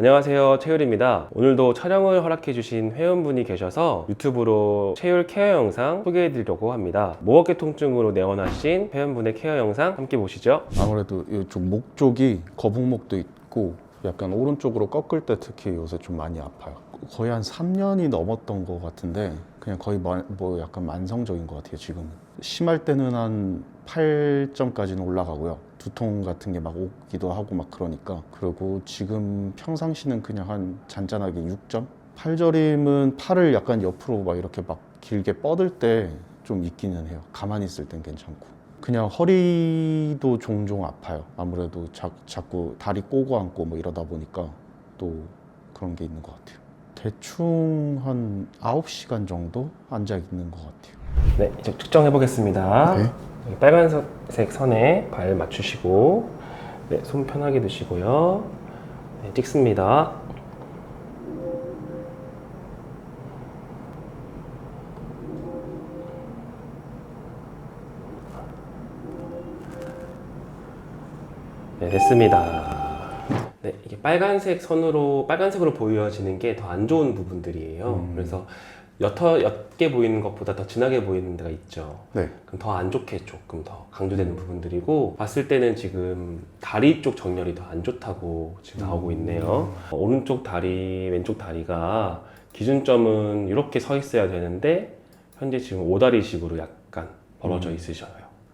안녕하세요. 채율입니다. 오늘도 촬영을 허락해 주신 회원분이 계셔서 유튜브로 채율 케어 영상 소개해 드리려고 합니다. 목어깨 통증으로 내원하신 회원분의 케어 영상 함께 보시죠. 아무래도 이쪽 목 쪽이 거북목도 있고 약간 오른쪽으로 꺾을 때 특히 요새 좀 많이 아파요. 거의 한 3년이 넘었던 것 같은데 그냥 거의 마- 뭐 약간 만성적인 것 같아요 지금은. 심할 때는 한 8점까지는 올라가고요. 두통 같은 게 막 오기도 하고 막 그러니까 그리고 지금 평상시는 그냥 한 잔잔하게 6점? 팔저림은 팔을 약간 옆으로 막 이렇게 막 길게 뻗을 때 좀 있기는 해요. 가만히 있을 땐 괜찮고. 그냥 허리도 종종 아파요. 아무래도 자, 자꾸 다리 꼬고 앉고 뭐 이러다 보니까 또 그런 게 있는 것 같아요. 대충 한 9시간 정도 앉아 있는 것 같아요. 네 이제 측정해 보겠습니다 네. 여기 빨간색 선에 발 맞추시고 네, 손 편하게 드시고요 네, 찍습니다 네, 됐습니다. 네, 이게 빨간색 선으로 빨간색으로 보여지는 게 더 안 좋은 부분들이에요. 음. 그래서 옅어 옅게 보이는 것보다 더 진하게 보이는 데가 있죠. 네. 그럼 더 안 좋게 조금 더 강조되는 부분들이고 봤을 때는 지금 다리 쪽 정렬이 더 안 좋다고 지금 나오고 있네요. 어, 오른쪽 다리, 왼쪽 다리가 기준점은 이렇게 서 있어야 되는데 현재 지금 오다리식으로 약간 벌어져 음. 있으셔요.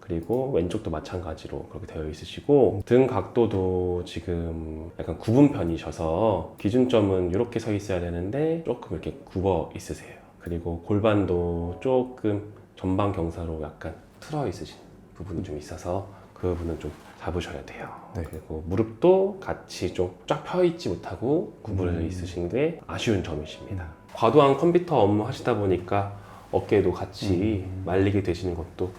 그리고 왼쪽도 마찬가지로 그렇게 되어 있으시고 등 각도도 지금 약간 굽은 편이셔서 기준점은 이렇게 서 있어야 되는데 조금 이렇게 굽어 있으세요. 그리고 골반도 조금 전방 경사로 약간 틀어 있으신 부분이 좀 있어서 그 부분은 좀 잡으셔야 돼요. 네. 그리고 무릎도 같이 좀 쫙 펴 있지 못하고 구부러져 음. 있으신 게 아쉬운 점이십니다. 과도한 컴퓨터 업무 하시다 보니까 어깨도 같이 음. 말리게 되시는 것도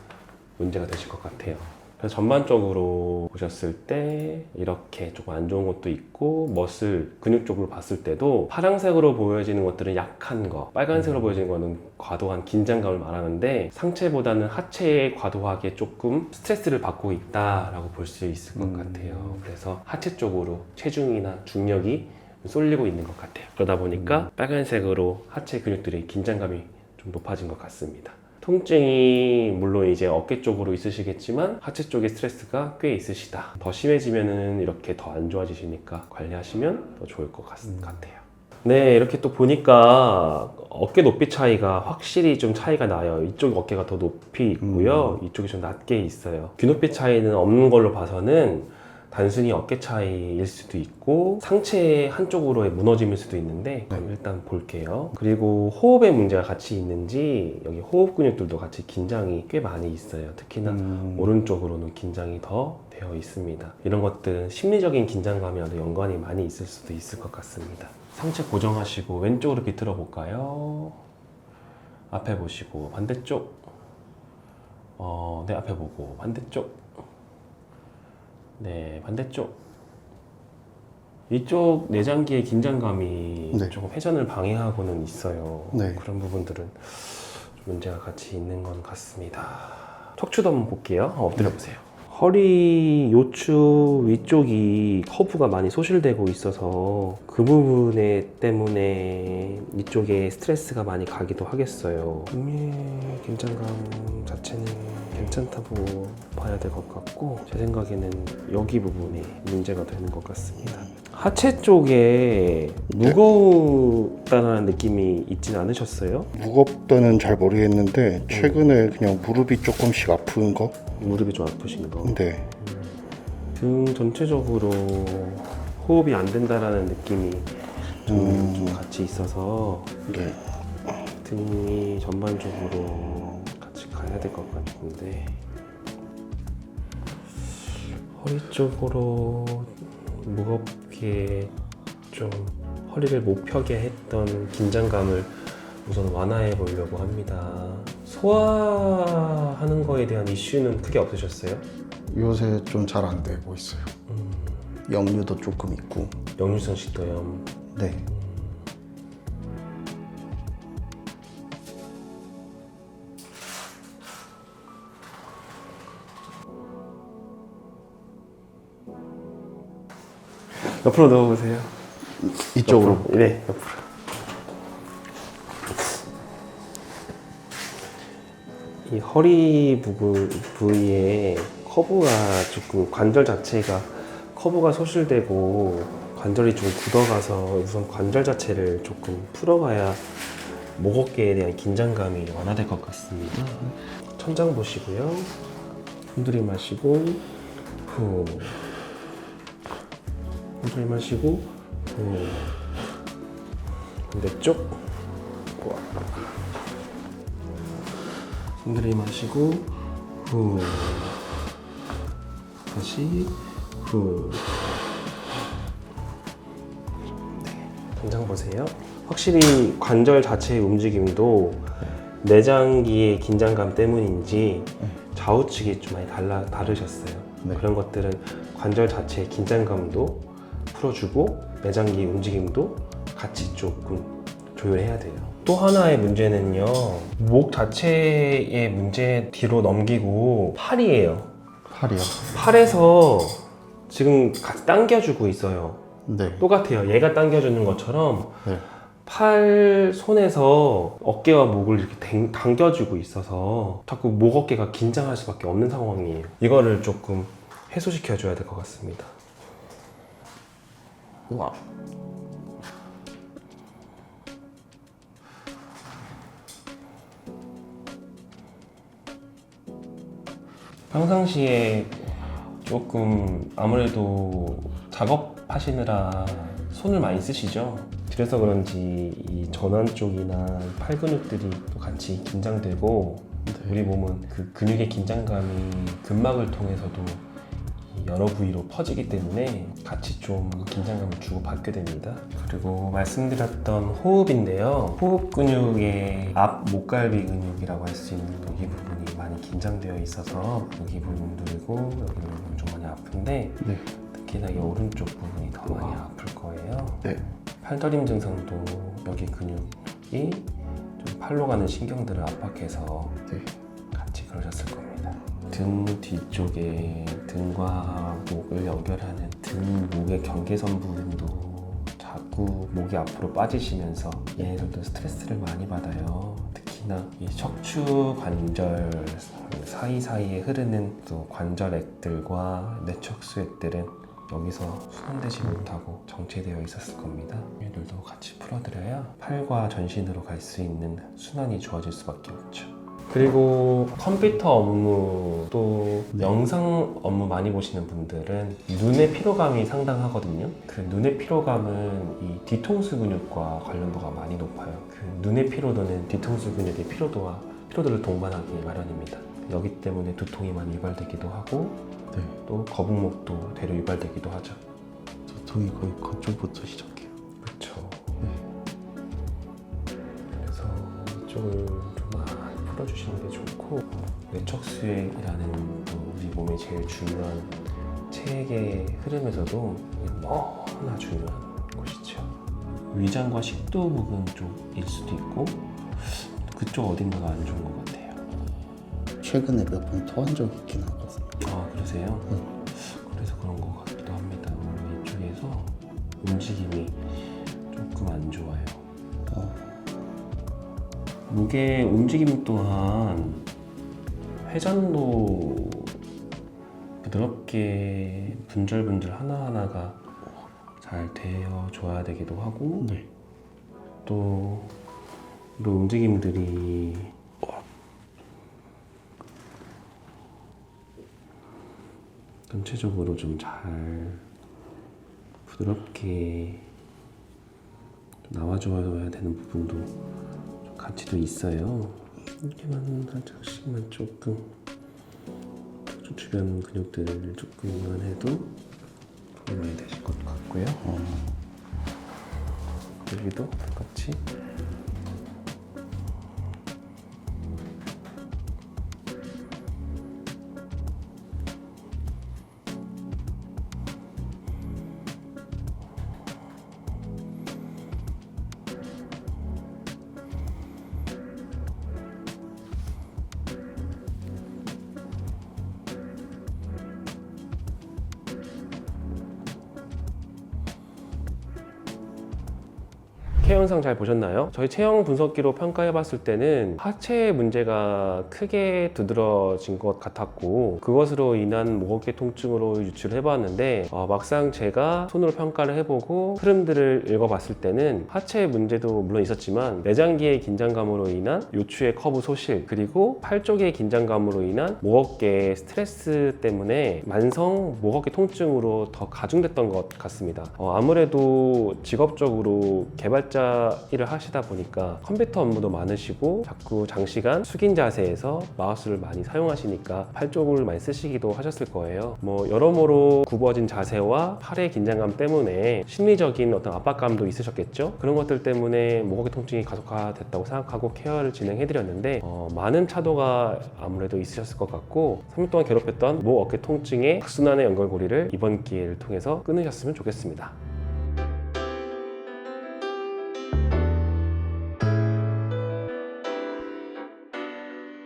문제가 되실 것 같아요. 그래서 전반적으로 보셨을 때 이렇게 조금 안 좋은 것도 있고 머슬 근육 쪽으로 봤을 때도 파란색으로 보여지는 것들은 약한 거 빨간색으로 보여지는 거는 과도한 긴장감을 말하는데 상체보다는 하체에 과도하게 조금 스트레스를 받고 있다라고 볼 수 있을 것 음. 같아요. 그래서 하체 쪽으로 체중이나 중력이 쏠리고 있는 것 같아요. 그러다 보니까 빨간색으로 하체 근육들의 긴장감이 좀 높아진 것 같습니다 통증이 물론 이제 어깨 쪽으로 있으시겠지만 하체 쪽에 스트레스가 꽤 있으시다. 더 심해지면은 이렇게 더 안 좋아지시니까 관리하시면 더 좋을 것 같, 음. 같아요. 네, 이렇게 또 보니까 어깨 높이 차이가 확실히 좀 차이가 나요. 이쪽 어깨가 더 높이 있고요. 이쪽이 좀 낮게 있어요. 귀 높이 차이는 없는 걸로 봐서는 단순히 어깨 차이일 수도 있고 상체 한쪽으로의 무너짐일 수도 있는데 그럼 일단 볼게요. 그리고 호흡에 문제가 같이 있는지 여기 호흡 근육들도 같이 긴장이 꽤 많이 있어요. 특히나 음. 오른쪽으로는 긴장이 더 되어 있습니다. 이런 것들은 심리적인 긴장감이와도 연관이 많이 있을 수도 있을 것 같습니다. 상체 고정하시고 왼쪽으로 비틀어 볼까요? 앞에 보시고 반대쪽. 어, 네 앞에 보고 반대쪽. 네 반대쪽. 이쪽 내장기의 긴장감이 네. 조금 회전을 방해하고는 있어요. 네. 그런 부분들은 좀 문제가 같이 있는 건 같습니다. 척추도 한번 볼게요. 어, 엎드려 보세요. 허리 요추 위쪽이 커브가 많이 소실되고 있어서 그 부분에 때문에 이쪽에 스트레스가 많이 가기도 하겠어요. 음의 긴장감 자체는 괜찮다고 봐야 될 것 같고 제 생각에는 여기 부분이 문제가 되는 것 같습니다. 하체 쪽에 무거웠다는 느낌이 있진 않으셨어요? 무겁다는 잘 모르겠는데 최근에 그냥 무릎이 조금씩 아픈 거? 무릎이 좀 아프신 거. 네. 등 전체적으로 호흡이 안 된다라는 느낌이 좀, 음. 좀 같이 있어서 네. 등이 전반적으로 같이 가야 될 것 같은데 허리 쪽으로 무겁 게 좀 허리를 못 펴게 했던 긴장감을 우선 완화해 보려고 합니다. 소화하는 거에 대한 이슈는 크게 없으셨어요? 요새 좀 잘 안 되고 있어요. 음, 역류도 조금 있고. 역류성 식도염 네. 옆으로 넣어보세요. 이쪽으로 네, 옆으로. 이 허리 부분 부위에 커브가 조금 관절 자체가 커브가 소실되고 관절이 좀 굳어가서 우선 관절 자체를 조금 풀어봐야 목 어깨에 대한 긴장감이 완화될 것 같습니다. 천장 보시고요. 흔들이 마시고 후. 흔들이 마시고 후. 반대쪽 와. 숨들이 마시고 후 다시 후 네, 당장 보세요 확실히 관절 자체의 움직임도 내장기의 긴장감 때문인지 좌우측이 좀 많이 달라, 다르셨어요 네. 그런 것들은 관절 자체의 긴장감도 풀어주고 내장기 움직임도 같이 조금 조율해야 돼요. 또 하나의 문제는요, 목 자체의 문제 뒤로 넘기고 팔이에요. 팔이요. 팔에서 지금 같이 당겨주고 있어요. 네. 똑같아요. 얘가 당겨주는 것처럼 네. 팔 손에서 어깨와 목을 이렇게 당- 당겨주고 있어서 자꾸 목 어깨가 긴장할 수밖에 없는 상황이에요. 이거를 조금 해소시켜줘야 될 것 같습니다. 우와. 평상시에 조금 아무래도 작업하시느라 손을 많이 쓰시죠? 그래서 그런지 이 전완 쪽이나 팔 근육들이 또 같이 긴장되고 우리 몸은 그 근육의 긴장감이 근막을 통해서도 이 여러 부위로 퍼지기 때문에 같이 좀 긴장감을 주고 받게 됩니다. 그리고 말씀드렸던 호흡인데요. 호흡 근육의 앞 목갈비 근육이라고 할 수 있는 여기 부분이 많이 긴장되어 있어서 여기 부분 누르고 여기 부분 좀 많이 아픈데 네. 특히나 이 오른쪽 부분이 더 많이 아플 거예요. 네. 팔다림 증상도 여기 근육이 좀 팔로 가는 신경들을 압박해서 네. 같이 그러셨을 겁니다. 등 뒤쪽에 등과 목을 연결하는 등 목의 경계선 부분도 자꾸 목이 앞으로 빠지시면서 얘네들도 스트레스를 많이 받아요. 특히나 이 척추 관절 사이사이에 흐르는 또 관절액들과 뇌척수액들은 여기서 순환되지 못하고 정체되어 있었을 겁니다. 얘들도 같이 풀어드려야 팔과 전신으로 갈 수 있는 순환이 좋아질 수밖에 없죠. 그리고 컴퓨터 업무 또 영상 업무 많이 보시는 분들은 눈의 피로감이 상당하거든요. 그 눈의 피로감은 이 뒤통수 근육과 관련도가 많이 높아요. 그 눈의 피로도는 뒤통수 근육의 피로도와 피로도를 동반하기 마련입니다. 여기 때문에 두통이 많이 유발되기도 하고 네. 또 거북목도 대려 유발되기도 하죠. 두통이 거의 그쪽부터 시작해요. 그렇죠. 그래서 이쪽을 풀어주시는 게 좋고 뇌척수액이라는 또 우리 몸의 제일 중요한 체액의 흐름에서도 너무나 중요한 곳이죠. 위장과 식도 부분 쪽일 수도 있고 그쪽 어딘가가 안 좋은 것 같아요. 최근에 몇 번 토한 적 있긴 하거든요. 아 그러세요? 그래서 그런 것 같기도 합니다. 이쪽에서 움직임이 조금 안 좋아요. 어, 목의 움직임 또한 회전도 부드럽게 분절분절 하나하나가 잘 되어 줘야 되기도 하고 네. 또 이런 움직임들이 전체적으로 좀 잘 부드럽게 나와줘야 되는 부분도 좀 같이도 있어요. 이렇게만 살짝씩만 조금 좀 주변 근육들을 조금만 해도 도움이 되실 것 같고요. 여기도 똑같이 영상 잘 보셨나요? 저희 체형 분석기로 평가해 봤을 때는 하체 문제가 크게 두드러진 것 같았고 그것으로 인한 목 어깨 통증으로 유출해 봤는데 어, 막상 제가 손으로 평가를 해보고 흐름들을 읽어봤을 때는 하체 문제도 물론 있었지만 내장기의 긴장감으로 인한 요추의 커브 소실 그리고 팔 쪽의 긴장감으로 인한 목 어깨 스트레스 때문에 만성 목 어깨 통증으로 더 가중됐던 것 같습니다. 어, 아무래도 직업적으로 개발자 일을 하시다 보니까 컴퓨터 업무도 많으시고 자꾸 장시간 숙인 자세에서 마우스를 많이 사용하시니까 팔 쪽을 많이 쓰시기도 하셨을 거예요. 뭐 여러모로 굽어진 자세와 팔의 긴장감 때문에 심리적인 어떤 압박감도 있으셨겠죠. 그런 것들 때문에 목 어깨 통증이 가속화됐다고 생각하고 케어를 진행해드렸는데 어, 많은 차도가 아무래도 있으셨을 것 같고 3년 동안 괴롭혔던 목 어깨 통증의 악순환의 연결고리를 이번 기회를 통해서 끊으셨으면 좋겠습니다.